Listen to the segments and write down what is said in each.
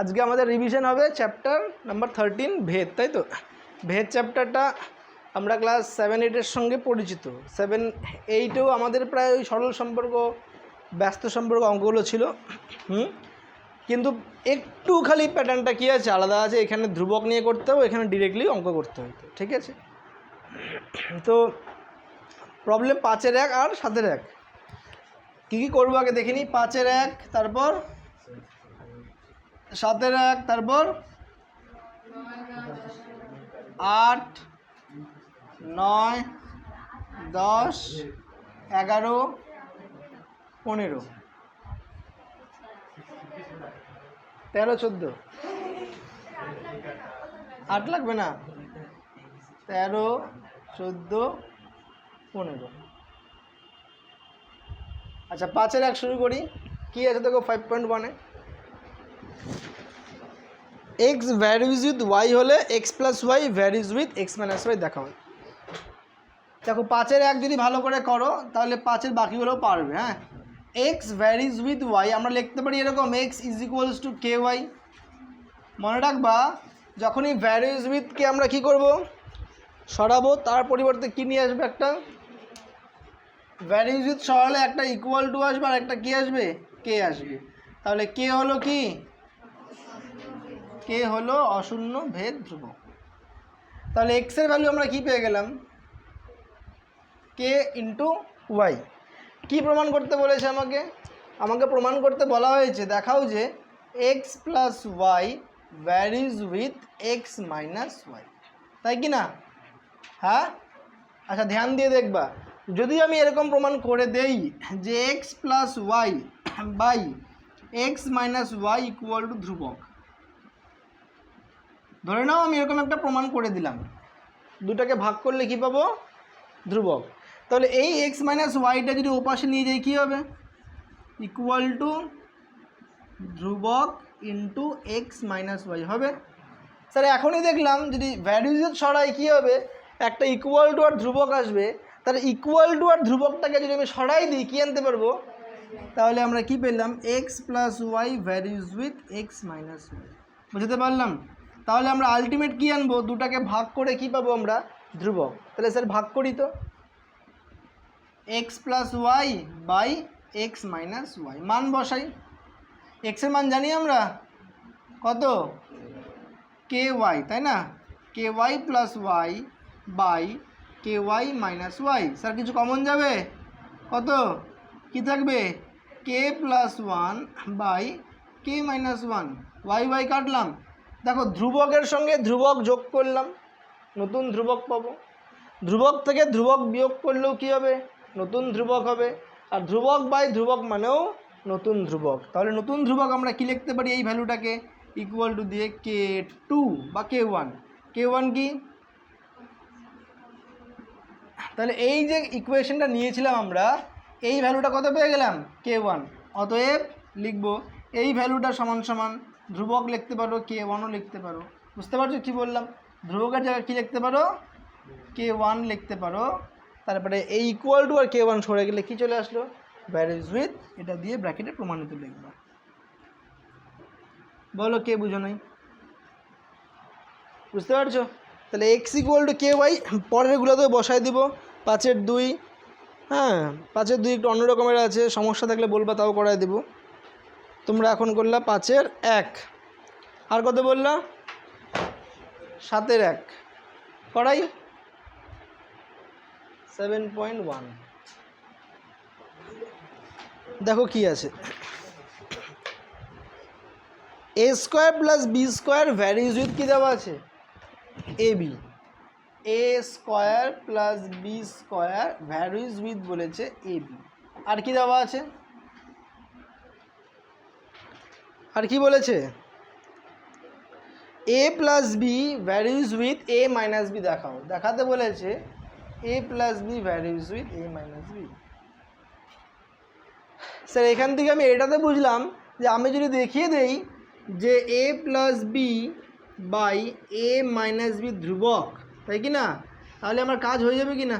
আজকে আমাদের রিভিশন হবে চ্যাপ্টার নাম্বার থার্টিন ভেদ, তাই তো? ভেদ চ্যাপ্টারটা আমরা ক্লাস সেভেন এইটের সঙ্গে পরিচিত। সেভেন এইটেও আমাদের প্রায় ওই সরল সম্পর্ক, ব্যস্ত সম্পর্ক অঙ্কগুলো ছিল। হুম? কিন্তু একটু খালি প্যাটার্নটা কী আছে? আলাদা আছে। এখানে ধ্রুবক নিয়ে করতে হবে, এখানে ডিরেক্টলি অঙ্ক করতে হতো ঠিক আছে? তো প্রবলেম পাঁচের এক আর সাতের এক। কী কী করব আগে দেখিনি পাঁচের এক, তারপর সাতের এক, তারপর আট, নয়, দশ, এগারো, পনেরো। তেরো, চোদ্দ। আট লাগবে না? তেরো, চোদ্দ, পনেরো। আচ্ছা পাঁচের এক শুরু করি। কী আছে দেখো? ফাইভ পয়েন্ট ওয়ানে এক্স ভ্যারিজ উইথ ওয়াই হলে X plus Y varies with X minus Y দেখা হয়। দেখো, পাঁচের এক যদি ভালো করে করো, তাহলে পাঁচের বাকিগুলোও পারবে হ্যাঁ? এক্স ভ্যারিজ উইথ ওয়াই আমরা লিখতে পারি এরকম X is equals to K Y মনে রাখবা, যখনই ভ্যারিজ উইথকে আমরা কি করব? সরাবো, তার পরিবর্তে কী নিয়ে আসবে একটা? ভ্যারিজ উইথ সরালে একটা ইকুয়াল টু আসবে, আর একটা কি আসবে? কে আসবে। তাহলে কে হলো কি? কে হলো অশূন্য ভেদ ধ্রুবক। তাহলে এক্সের ভ্যালু আমরা কি পেয়ে গেলাম? কে ইন্টু ওয়াই কী প্রমাণ করতে বলেছে আমাকে? আমাকে প্রমাণ করতে বলা হয়েছে, দেখাও যে X plus Y varies with X minus Y তাই কি না? হ্যাঁ? আচ্ছা ধ্যান দিয়ে দেখবা। যদি আমি এরকম প্রমাণ করে দেই যে X plus Y by X minus Y equal to ধ্রুবক ধরে নাও আমি এরকম একটা প্রমাণ করে দিলাম। দুটাকে ভাগ করলে কি পাবো? ধ্রুবক। তাহলে এই এক্স মাইনাস ওয়াইটা যদি ওপাশে নিয়ে যাই, কী হবে? ইকুয়াল টু ধ্রুবক ইন্টু এক্স মাইনাস ওয়াই হবে। স্যার, এখনই দেখলাম যদি ভ্যালুজ সরাই কী হবে? একটা ইকুয়াল টু আর ধ্রুবক আসবে। তাহলে ইকুয়াল টু আর ধ্রুবকটাকে যদি আমি সরাই দিই, কী আনতে পারব? তাহলে আমরা কি পেলাম? X plus Y varies with X minus Y বুঝতে পারলাম? তাহলে আমরা আলটিমেট কী আনব? দুটাকে ভাগ করে কি পাবো আমরা? ধ্রুবক। তাহলে স্যার ভাগ করি তো। X plus Y by X minus Y মান বসাই। এক্সের মান জানি আমরা? কত? কে ওয়াই তাই না? K Y plus Y by K Y minus Y sir, কিছু কমন যাবে? কত? কি থাকবে? K plus one by K minus one Y Y কাটলাম। দেখো, ধ্রুবকের সঙ্গে ধ্রুবক যোগ করলাম, নতুন ধ্রুবক পাবো। ধ্রুবক থেকে ধ্রুবক বিয়োগ করলেও কী হবে? নতুন ধ্রুবক হবে। আর ধ্রুবক বাই ধ্রুবক মানেও নতুন ধ্রুবক। তাহলে নতুন ধ্রুবক আমরা কি লিখতে পারি এই ভ্যালুটাকে? ইকুয়াল টু দিয়ে কে টু বা কে ওয়ান কে ওয়ান কি? তাহলে এই যে ইকুয়েশনটা নিয়েছিলাম আমরা, এই ভ্যালুটা কত পেয়ে গেলাম? কে ওয়ান অতএব লিখব, এই ভ্যালুটা সমান সমান ধ্রুবক লিখতে পারো কে ওয়ানও লিখতে পারো। বুঝতে পারছ কী বললাম? ধ্রুবকের জায়গায় কী লিখতে পারো? কে ওয়ান লিখতে পারো। তারপরে এই ইকুয়াল টু আর কে ওয়ান সরে গেলে কী চলে আসলো? ভ্যারিজ উইথ এটা দিয়ে ব্র্যাকেটে প্রমাণিত লিখবা। বলো কে বুঝো নাই? বুঝতে পারছ? তাহলে X equal to K Y পরের পরেরগুলোতেও বসাই দিব। পাঁচের দুই হ্যাঁ পাঁচের দুই একটু অন্য রকমের আছে, সমস্যা থাকলে বলবা, তাও করাই দেবো। তোমরা এখন করলা পাঁচের এক। আর কত বললা? সাতের এক। করাই সেভেন পয়েন্ট ওয়ান দেখো কি আছে। A square plus B square varies with কী দেওয়া আছে? A B A square plus B square varies with বলেছে এ বি আর কি দেওয়া আছে? আর কি বলেছে? A plus B varies with A minus B দেখাও। দেখাতে বলেছে A plus B varies with A minus B sir, এখান থেকে আমি এটাতে বুঝলাম যে আমি যদি দেখিয়ে দেই যে A plus B by A minus B ধ্রুবক, তাই কি না? তাহলে আমার কাজ হয়ে যাবে কি না?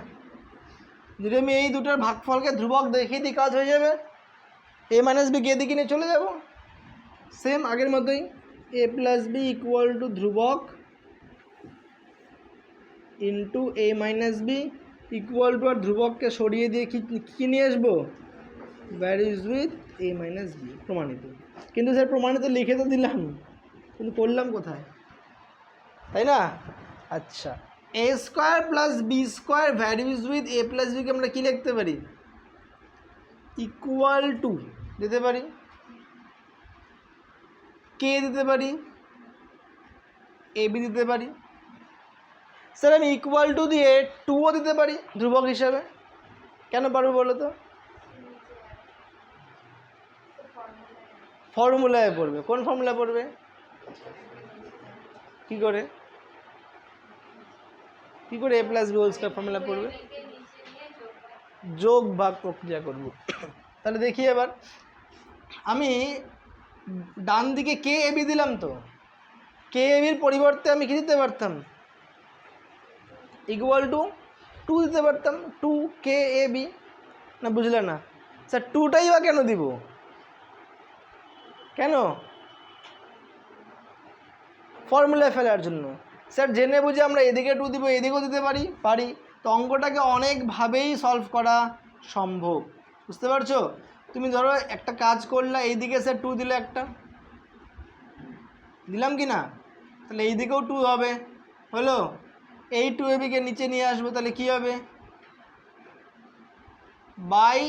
যদি আমি এই দুটোর ভাগফলকে ধ্রুবক দেখিয়ে দিই, কাজ হয়ে যাবে। এ মাইনাস বি কে দিকে নিয়ে চলে যাব। সেম আগের মতোই A plus B equal to ধ্রুবক into A minus B equal to আর ধ্রুবককে সরিয়ে দিয়ে কি, কী নিয়ে আসব? Varies with A minus B প্রমাণিত। কিন্তু স্যার প্রমাণিত লিখে তো দিলাম। কিন্তু করলাম কোথায়? তাই না? আচ্ছা। A square plus B square varies with A plus বিকে আমরা কী লিখতে পারি? ইকুয়াল টু দিতে পারি? কে দিতে পারি? এ বি দিতে পারি। স্যার, আমি ইকুয়াল টু দিয়ে টুও দিতে পারি ধ্রুবক হিসাবে। কেন পারব বলো তো? ফর্মুলায় পড়বে। কোন ফর্মুলায় পড়বে? কি করে? কি করে A plus B whole formula পড়বে? যোগ ভাগ প্রক্রিয়া করব। তাহলে দেখি এবার। আমি ডান দিকে কে এবি দিলাম তো? কে এবির পরিবর্তে আমি কী দিতে পারতাম? ইকুয়াল টু টু দিতে পারতাম। টু কে এ বি না, বুঝলে না। স্যার টুটাই বা কেন দিব? কেন? ফর্মুলা ফেলার জন্য। স্যার, জেনে বুঝে আমরা এদিকে টু দিব, এদিকেও দিতে পারি পারি। তো অঙ্কটাকে অনেকভাবেই সলভ করা সম্ভব। বুঝতে পারছ? তুমি ধরো একটা কাজ করলে, এইদিকে স্যার টু দিলে একটা। দিলাম কি না? তাহলে এইদিকেও টু হবে। হলো? এই টু এবিকে নিচে নিয়ে আসব, তাহলে কি হবে? বাই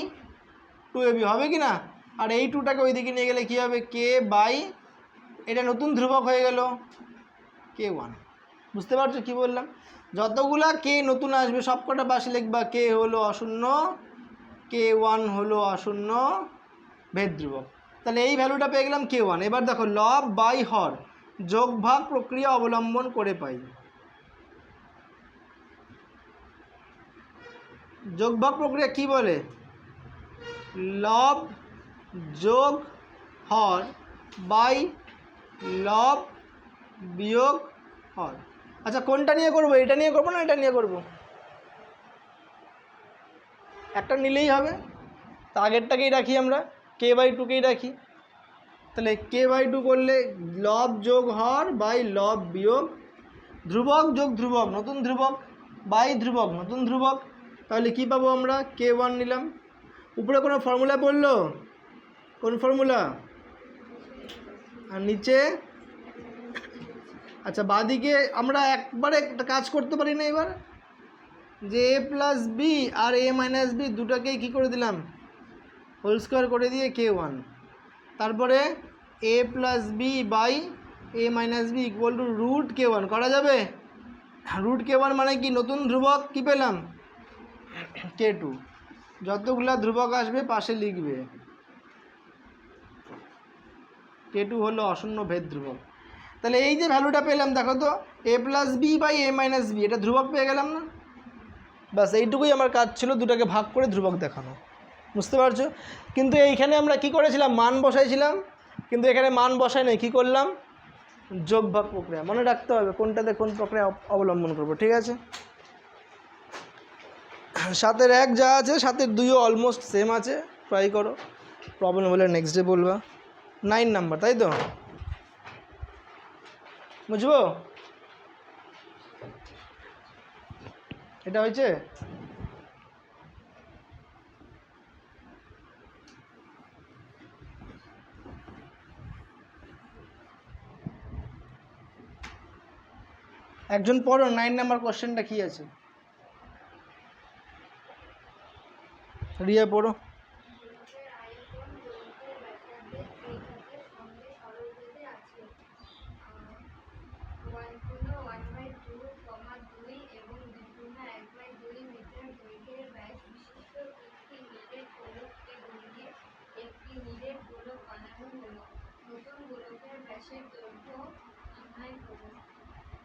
টু এবি হবে কি না? আর এই টুটাকে ওইদিকে নিয়ে গেলে কি হবে? কে বাই, এটা নতুন ধ্রুবক হয়ে গেল। কে ওয়ান বুঝতে পারছ কি বললাম? যতগুলা কে নতুন আসবে সব কটা পাশে লিখবা কে হলো অশূন্য। কে ওয়ান হলো অশূন্য ভেদ তাহলে এই ভ্যালুটা পেয়ে গেলাম কে ওয়ান এবার দেখো লব বাই হর, যোগ ভাগ প্রক্রিয়া অবলম্বন করে পাই। যোগ ভাগ প্রক্রিয়া কি বলে? লব যোগ হর বাই লব বিয়োগ হর। আচ্ছা কোনটা নিয়ে করব? এটা নিয়ে করব না এটা নিয়ে করব? একটা নিলেই হবে। তা আগেরটাকেই রাখি আমরা কে বাই টুকেই রাখি। তাহলে কে বাই টু করলে লব যোগ হর বাই লব বিয়োগ ধ্রুবক যোগ ধ্রুবক, নতুন ধ্রুবক বাই ধ্রুবক, নতুন ধ্রুবক। তাহলে কি পাবো আমরা? কে ওয়ান নিলাম। উপরে কোনো ফর্মুলা পড়ল কোন ফর্মুলা আর নিচে? আচ্ছা বাদিকে আমরা একবারে একটা কাজ করতে পারি না এবার। যে এ প্লাস বি আর এ মাইনাস বি দুটাকেই কী করে দিলাম? হোল স্কোয়ার করে দিয়ে কে ওয়ান তারপরে A plus B by A minus B equal to root K one করা যাবে? রুট কে ওয়ান মানে কি? নতুন ধ্রুবক কী পেলাম? কে টু যতগুলা ধ্রুবক আসবে পাশে লিখবে। কে টু হলো অশূন্য ভেদ ধ্রুবক। তাহলে এই যে ভ্যালুটা পেলাম, দেখো তো A plus B by A minus B এটা ধ্রুবক পেয়ে গেলাম না? বাস এইটুকুই আমার কাজ ছিল, দুটাকে ভাগ করে ধ্রুবক দেখানো। বুঝতে পারছ? কিন্তু এইখানে আমরা কি করেছিলাম? মান বসাইছিলাম, কিন্তু এখানে মান বসাই নাই, কী করলাম? যোগ ভাগ প্রক্রিয়া। মনে রাখতে হবে কোনটাতে কোন প্রক্রিয়া অবলম্বন করব, ঠিক আছে? সাতের এক যা আছে, সাতের দুইও অলমোস্ট সেম আছে ট্রাই করো। প্রবলেম হলে নেক্সট ডে বলবা। নাইন নাম্বার তাই তো? বুঝব? এটা হয়েছে? একজন পড়ো নাইন নাম্বার কোশ্চেনটা কি আছে? রিয়া পড়ো।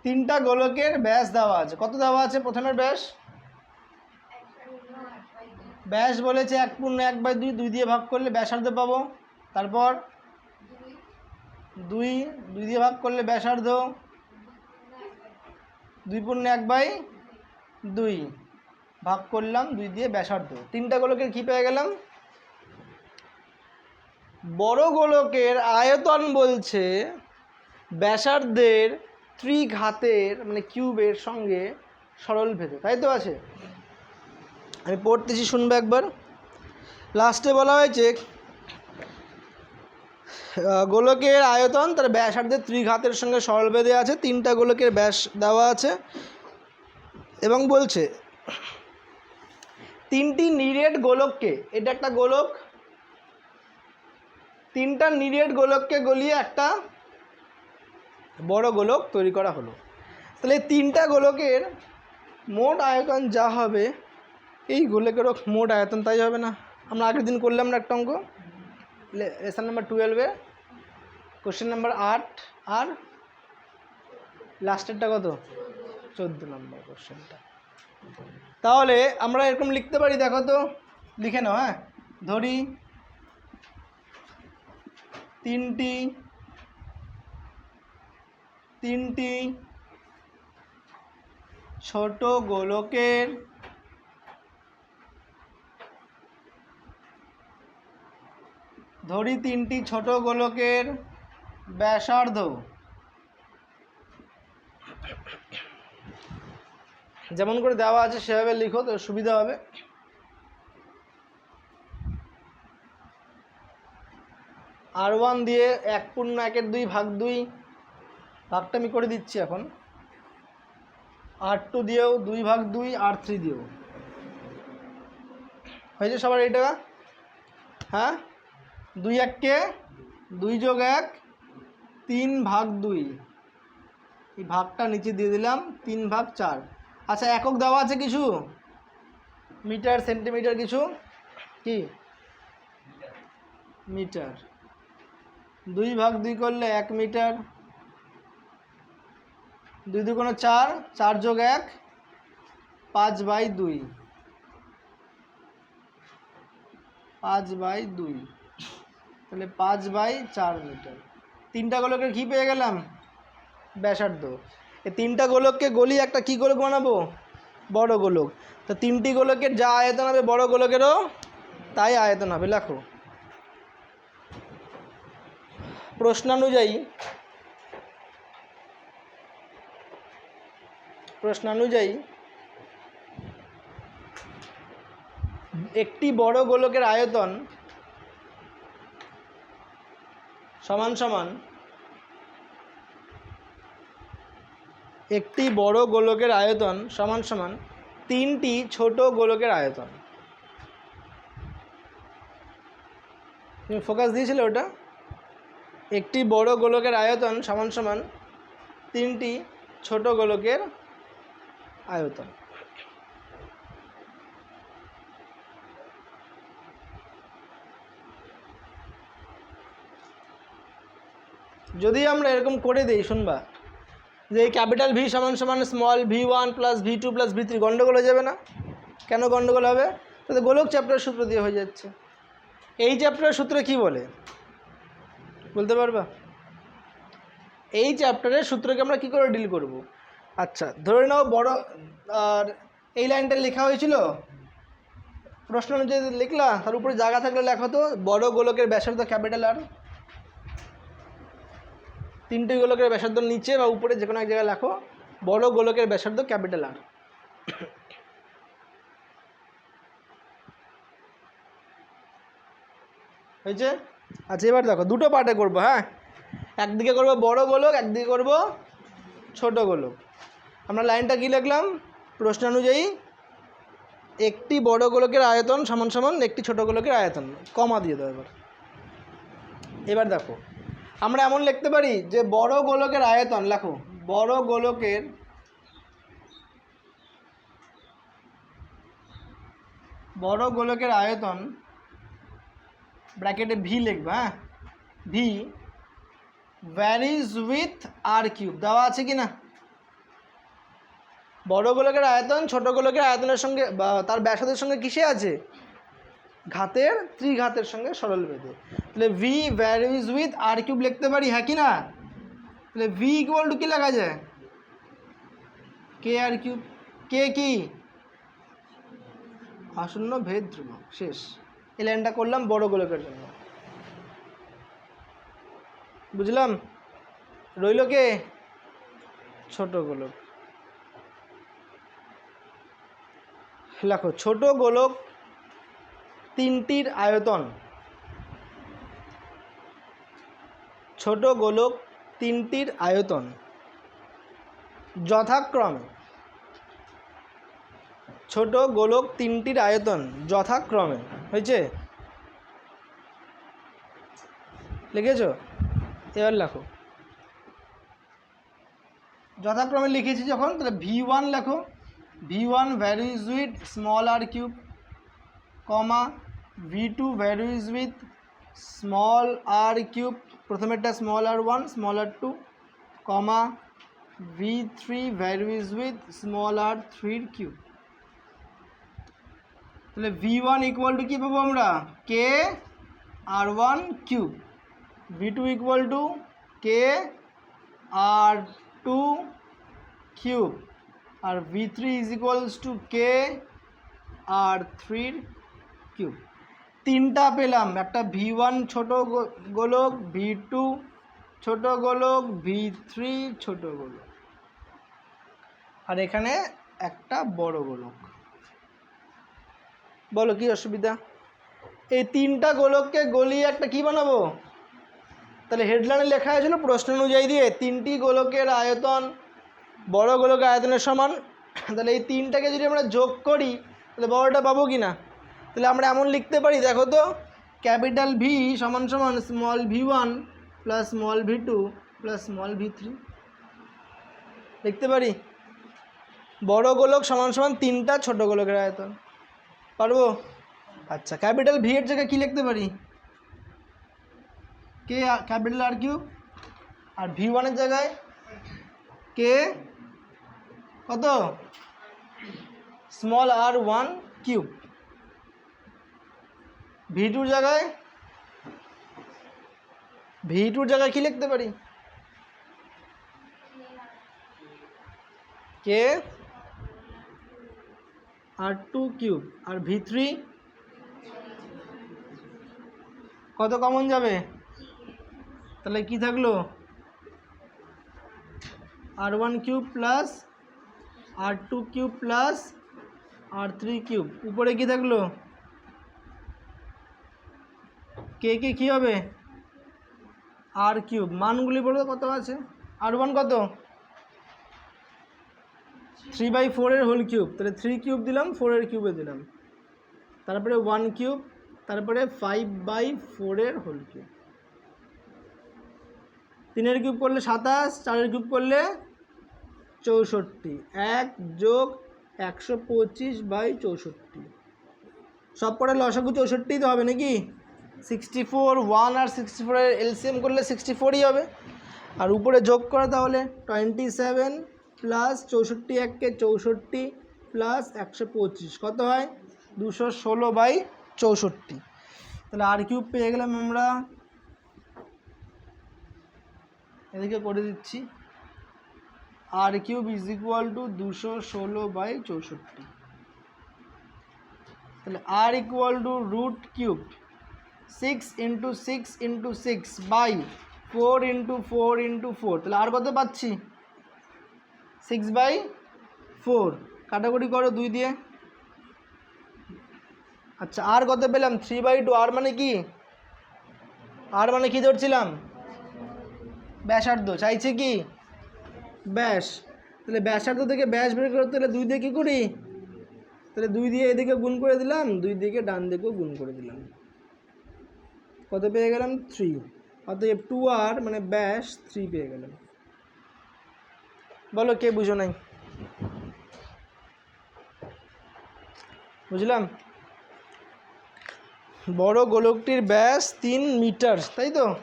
তিনটা গোলকের ব্যাস দেওয়া আছে। কত দেওয়া আছে প্রথমের ব্যাস? ব্যাস বলেছে এক পূর্ণ এক বাই দুই দুই দিয়ে ভাগ করলে ব্যাসার্ধ পাবো। তারপর? দুই দুই দিয়ে ভাগ করলে ব্যাসার্ধ। দুই পূর্ণ এক বাই দুই। ভাগ করলাম, দুই দিয়ে ব্যাসার্ধ। তিনটা গোলকের কী পেয়ে গেলাম? বড় গোলকের আয়তন বলছে ব্যাসার্ধের ত্রিঘাতের মানে কিউবের সঙ্গে সরল ভেদে, তাই তো আছে? আমি পড়তেছি, শুনবে একবার। লাস্টে বলা হয়েছে গোলকের আয়তন, তার ব্যাসার্ধের ত্রিঘাতের সঙ্গে সরল বেঁধে আছে, তিনটা গোলকের ব্যাস দেওয়া আছে, এবং বলছে, তিনটি নিরেট গোলককে, এটা একটা গোলক? তিনটা নিরেট গোলককে গলিয়ে একটা বড় গোলক তৈরি করা হলো। তাহলে তিনটা গোলকের মোট আয়তন যা হবে, এই গোলকেরও মোট আয়তন তাই হবে না? আমরা আগের দিন করলাম না একটা অঙ্ক। লেসন নাম্বার টুয়েলভে কোশ্চেন নাম্বার আট আর লাস্টেরটা কত? চোদ্দ নম্বর কোশ্চেনটা তাহলে আমরা এরকম লিখতে পারি, দেখো তো, লিখে নাও হ্যাঁ। ধরি তিনটি তিনটি ছোট গোলকের ধরি তিনটি ছোট গোলকের ব্যাসার্ধ। যেমন করে দেওয়া আছে সেভাবে লিখো, তো সুবিধা হবে। আর ওয়ান দিয়ে এক পূর্ণ একের দুই ভাগ দুই ভাগটা আমি করে দিচ্ছি এখন। আর টু দিয়েও দুই ভাগ দুই, আর থ্রি দিয়েও। হয়েছে সবার এইটা? হ্যাঁ? দুই এককে দুই যোগ এক, তিন ভাগ দুই। এই ভাগটা নিচে দিয়ে দিলাম, তিন ভাগ চার। আচ্ছা একক দেওয়া আছে কিছু? মিটার, সেন্টিমিটার কিছু? কি? মিটার। দুই ভাগ দুই করলে এক মিটার দুই দুগুণে চার চার যোগ এক, পাঁচ বাই দুই। পাঁচ বাই দুই। তাহলে পাঁচ বাই চার মিটার। তিনটা গোলকের কী পেয়ে গেলাম? ব্যাসার্ধ। এই তিনটা গোলককে গলি একটা কি গোলক বানাবো? বড় গোলক। তো তিনটি গোলকের যা আয়তন হবে বড় গোলকেরও তাই আয়তন হবে। লেখো। প্রশ্নানুযায়ী প্রশ্নানুযায়ী একটি বড় গোলকের আয়তন সমান সমান একটি বড় গোলকের আয়তন সমান সমান তিনটি ছোট গোলকের আয়তন। তুমি ফোকাস দিয়েছিলে ওটা? একটি বড় গোলকের আয়তন সমান সমান তিনটি ছোট গোলকের আয়তন। যদি আমরা এরকম করে দিই, শুনবা, যে এই ক্যাপিটাল ভি সমান সমান small V one plus V two plus V three গণ্ডগোল হয়ে যাবে না? কেন গণ্ডগোল হবে? তাতে গোলক চ্যাপ্টারের সূত্র দিয়ে হয়ে যাচ্ছে। এই চ্যাপ্টারের সূত্রে কি বলে? বলতে পারবা? এই চ্যাপ্টারের সূত্রকে আমরা কি করে ডিল করব? আচ্ছা ধরে নাও বড়, আর এই লাইনটা লেখা হয়েছিল? প্রশ্ন অনুযায়ী লিখলা, তার উপরে জায়গা থাকলে লেখো তো, বড় গোলকের ব্যাসার্ধ ক্যাপিটাল আর। তিনটে গোলকের ব্যাসার্ধ নিচে বা উপরে যে কোনো এক জায়গায় লেখো, বড় গোলকের ব্যাসার্ধ ক্যাপিটাল আর। হয়েছে? আচ্ছা এবার দেখো, দুটো পার্টে করব হ্যাঁ? একদিকে করব বড় গোলক, একদিকে করব ছোট গোলক। আমরা লাইনটা কী লিখলাম? প্রশ্ন অনুযায়ী একটি বড় গোলকের আয়তন সমান সমান একটি ছোট গোলকের আয়তন, কমা দিয়ে দাও এবার। এবার দেখো, আমরা এমন লিখতে পারি যে বড় গোলকের আয়তন, লেখো, বড় গোলকের বড় গোলকের আয়তন, ব্র্যাকেটে ভি লিখবা হ্যাঁ? V varies with R cube দেওয়া আছে কি না বড় গোলকের আয়তন ছোট গোলকের আয়তনের সঙ্গে, বা তার ব্যাসাদের সঙ্গে কিসে আছে? ঘাতের, ত্রিঘাতের সঙ্গে সরল বেঁধে। তাহলে V var varies with R cube লিখতে পারি হ্যাঁ কি না? তাহলে ভি ইকুয়াল টু কি লেখা যায়? কে আর কিউব কে কি? আসন্ন ভেদ ধ্রুবক, শেষ। এই লাইনটা করলাম বড় গোলকের জন্য। বুঝলাম? রইল কে? ছোট গোলক লেখো, ছোট গোলক তিনটির আয়তন। ছোট গোলক তিনটির আয়তন। যথাক্রমে। ছোট গোলক তিনটির আয়তন যথাক্রমে। হয়েছে? লিখেছ? এবার লেখো। যথাক্রমে লিখেছি যখন, তাহলে ভি ওয়ান লেখো। V one varies with small R cube comma V two varies with small R cube প্রথমেরটা small R one small R two comma V three varies with small R থ্রির কিউব তাহলে V one equal to কী পাবো আমরা? K R one cube V two equal to K R two cube R V three is equals to K R থ্রির cube তিনটা পেলাম। একটা v one ছোটো গোলক ভি টু ছোটো গোলক ভি থ্রি ছোটো গোলক। আর এখানে একটা বড় গোলক। বলো, কি অসুবিধা? এই তিনটা গোলককে গলিয়ে একটা কি বানাবো? তাহলে হেডলাইনে লেখা হয়েছিল প্রশ্ন অনুযায়ী দিয়ে তিনটি গোলকের আয়তন বড় গোলকের আয়তনের সমান, তাহলে এই তিনটাকে যদি আমরা যোগ করি, তাহলে বড়টা পাবো কি না? তাহলে আমরা এমন লিখতে পারি, দেখো তো, ক্যাপিটাল ভি সমান সমান small V one plus small V two plus small V three লিখতে পারি? বড় গোলক সমান সমান তিনটা ছোট গোলকের আয়তন। পারব? আচ্ছা ক্যাপিটাল ভি এর জায়গায় কী লিখতে পারি? K capital R cube. R V ওয়ানের জায়গায় কে কত? Small R one cube. V টুর জায়গায়? ভি টুর জায়গায় কী লিখতে পারি? K? R two cube. R V three? কত কমন যাবে? তাহলে কি থাকল? R one cube plus R two cube plus R three cube উপরে কি থাকল কে কে কী হবে? আর কিউব মানগুলি বলো কত আছে? আর ওয়ান কত? থ্রি বাই ফোরের হোল কিউব তাহলে থ্রি কিউব দিলাম ফোরের কিউবে দিলাম। তারপরে ওয়ান কিউব তারপরে ফাইভ বাই ফোরের হোল কিউব তিনের কিউব করলে সাতাশ, চারের কিউব করলে চৌষট্টি। এক যোগ একশো পঁচিশ বাই চৌষট্টি। সব পরে লসাগু চৌষট্টি তো হবে নাকি? সিক্সটি ফোর ওয়ান আর সিক্সটি ফোরের এলসিএম করলে সিক্সটি ফোরই হবে। আর উপরে যোগ করে তাহলে টোয়েন্টি সেভেন প্লাস চৌষট্টি এককে চৌষট্টি প্লাস একশো পঁচিশ। কত হয়? দুশো ষোলো বাই চৌষট্টি। তাহলে আর কিউব পেয়ে গেলাম আমরা। এদিকে করে দিচ্ছি। R cube is equal to দুশো ষোলো বাই চৌষট্টি। তাহলে R equal to root cube six into six into six by four into four into four তাহলে আর কত পাচ্ছি? সিক্স বাই ফোর কাটাকুটি করো দুই দিয়ে। আচ্ছা আর কত পেলাম? থ্রি বাই টু আর মানে কি? আর মানে কি ধরছিলাম? ব্যাসার্ধ। চাইছে কি? ব্যাস। তাহলে ব্যাসার্ধ থেকে ব্যাস বের করতে হলে দুই দিয়ে কী করি? তাহলে দুই দিয়ে এদিকে গুণ করে দিলাম, দুই দিকে ডান দিকেও গুণ করে দিলাম। কত পেয়ে গেলাম? থ্রি অতএব টু আর মানে ব্যাস থ্রি পেয়ে গেলাম। বলো কে বুঝো নাই? বুঝলাম? বড় গোলকটির ব্যাস তিন মিটার, তাই তো?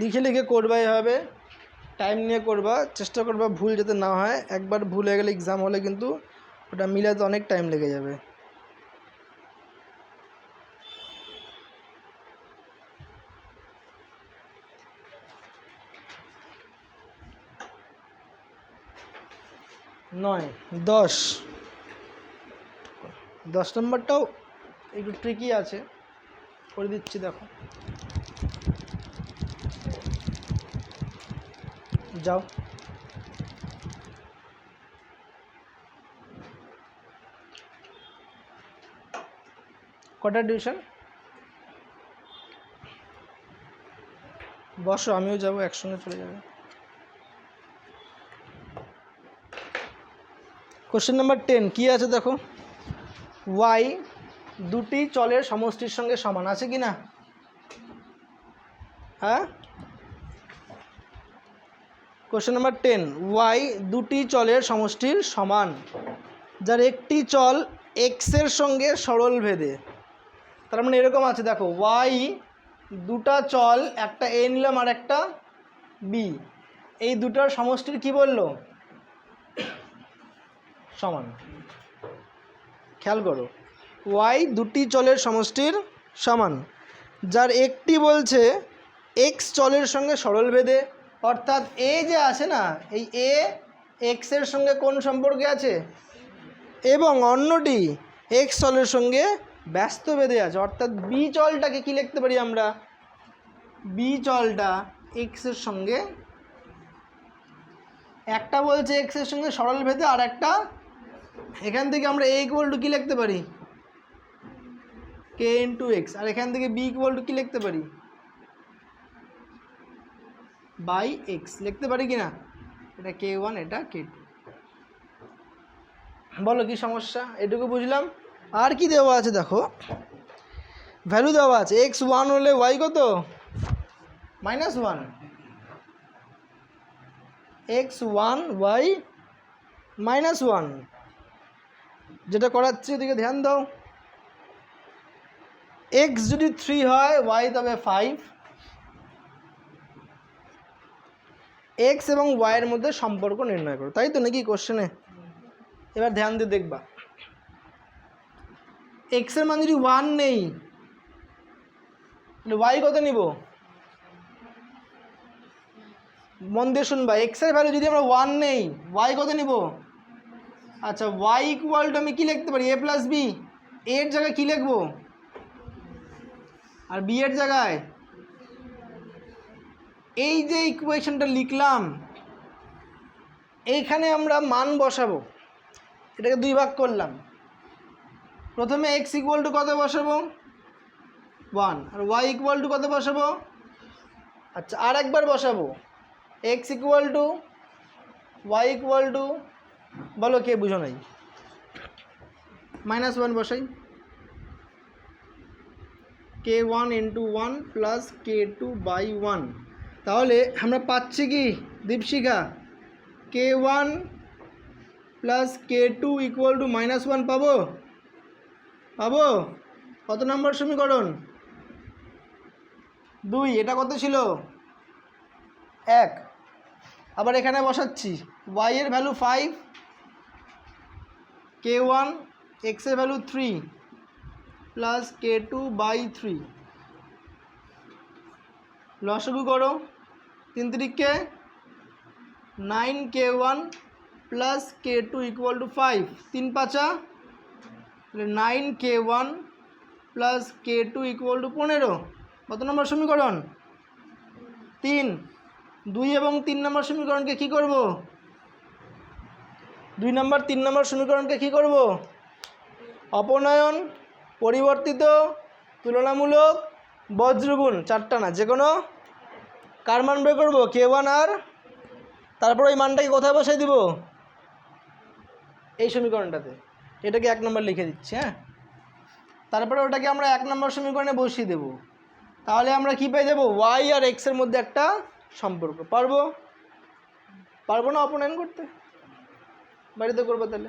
লিখে লিখে করবা এভাবে টাইম নিয়ে করবা, চেষ্টা করবা ভুল যাতে না হয়। একবার ভুল হয়ে গেলে এক্সাম হলে কিন্তু ওটা মিলাতে অনেক টাইম লেগে যাবে। নয়, দশ। দশ নম্বরটাও একটু ট্রিকি আছে। করে দিচ্ছি, দেখো। যাও। কটা টিউশন? বসো, আমিও যাব, একসঙ্গে চলে যাবে। কোশ্চেন নাম্বার টেন কী আছে দেখো? ওয়াই দুটি চলের সমষ্টির সঙ্গে সমান আছে কি না হ্যাঁ? কোশ্চেন নাম্বার টেন ওয়াই দুটি চলের সমষ্টির সমান, যার একটি চল এক্সের সঙ্গে সরল ভেদে। তার মানে এরকম আছে, দেখো ওয়াই দুটা চল, একটা এ নিলাম আর একটা বি এই দুটার সমষ্টির কি বলল? সমান। খেয়াল করো ওয়াই দুটি চলের সমষ্টির সমান, যার একটি বলছে এক্স চলের সঙ্গে সরল ভেদে। অর্থাৎ এ যে আছে না, এই এ এক্সের সঙ্গে কোন সম্পর্কে আছে? এবং অন্যটি এক্স চলের সঙ্গে ব্যস্ত বেঁধে আছে। অর্থাৎ বি চলটাকে কি লিখতে পারি আমরা? বি চলটা এক্সের সঙ্গে একটা বলছে এক্সের সঙ্গে সরল ভেদে, আর একটা এখান থেকে আমরা এ ইকুয়াল টু কী লিখতে পারি? কে ইন্টু এক্স আর এখান থেকে বি ইকুয়াল টু কী লিখতে পারি? বাই এক্স, লিখতে পারি কি না এটা কে ওয়ান, এটা কে টু। বলো কি সমস্যা? এটুকু বুঝলাম। আর কি দেওয়া আছে দেখো? ভ্যালু দেওয়া আছে। এক্স ওয়ান হলে ওয়াই কত? Minus one. X one, Y, minus one. যেটা করাচ্ছি ওদিকে ধ্যান দাও। এক্স যদি থ্রি হয়, ওয়াই তবে ফাইভ। এক্স এবং ওয়াইয়ের মধ্যে সম্পর্ক নির্ণয় করো। তাই তো নাকি কোশ্চেনে এবার ধ্যান দিয়ে দেখবা। এক্সের মান যদি ওয়ান নেই ওয়াই কত নিব? মন দিয়ে শুনবা। এক্সের ভ্যালু যদি আমরা ওয়ান নেই ওয়াই কত নিব? আচ্ছা ওয়াই ইকুয়াল আমি কী লিখতে পারি? এ প্লাস বি এর জায়গায় কী লিখব? আর বি এর জায়গায়? এই যে ইকুয়েশনটা লিখলাম, এইখানে আমরা মান বসাবো। এটাকে দুই ভাগ করলাম। প্রথমে এক্স ইকুয়াল টু কত বসাবো? ওয়ান আর ওয়াই ইকুয়াল টু কত বসাবো? আচ্ছা আর একবার বসাবো। X equal to Y equal to বলো কে বুঝো নাই? মাইনাস ওয়ান বসাই। K one into one plus K two by one তাহলে আমরা পাচ্ছি কি Dipshikha? K one plus K two equal to minus one পাবো? পাবো? কত নম্বর সমীকরণ? দুই, এটা কত ছিল? এক। আবার এখানে বসাচ্ছি। ওয়াইয়ের ভ্যালু ফাইভ কে ওয়ান এক্সের value three plus K two by three লসগু করো। তিন তিরিককে nine K one plus K two equal to five তিন পাঁচা nine K one plus K two equal to পনেরো। কত নম্বর সমীকরণ? তিন। দুই এবং তিন নম্বর সমীকরণকে কি করব? দুই নম্বর, তিন নম্বর সমীকরণকে কি করব? অপনয়ন, পরিবর্তিত, তুলনামূলক, বজ্রগুণ, চারটা না যে কোনো কার মান বের করব? কে ওয়ান আর? তারপর ওই মানটাকে কোথায় বসাই দিব? এই সমীকরণটাতে। এটাকে এক নম্বর লিখে দিচ্ছি হ্যাঁ? তারপরে ওটাকে আমরা এক নম্বর সমীকরণে বসিয়ে দেব। তাহলে আমরা কি পেয়ে যাব? ওয়াই আর এক্সের মধ্যে একটা সম্পর্ক। পারব? পারব না অপনয়ন করতে? বাড়িতে করব তাহলে?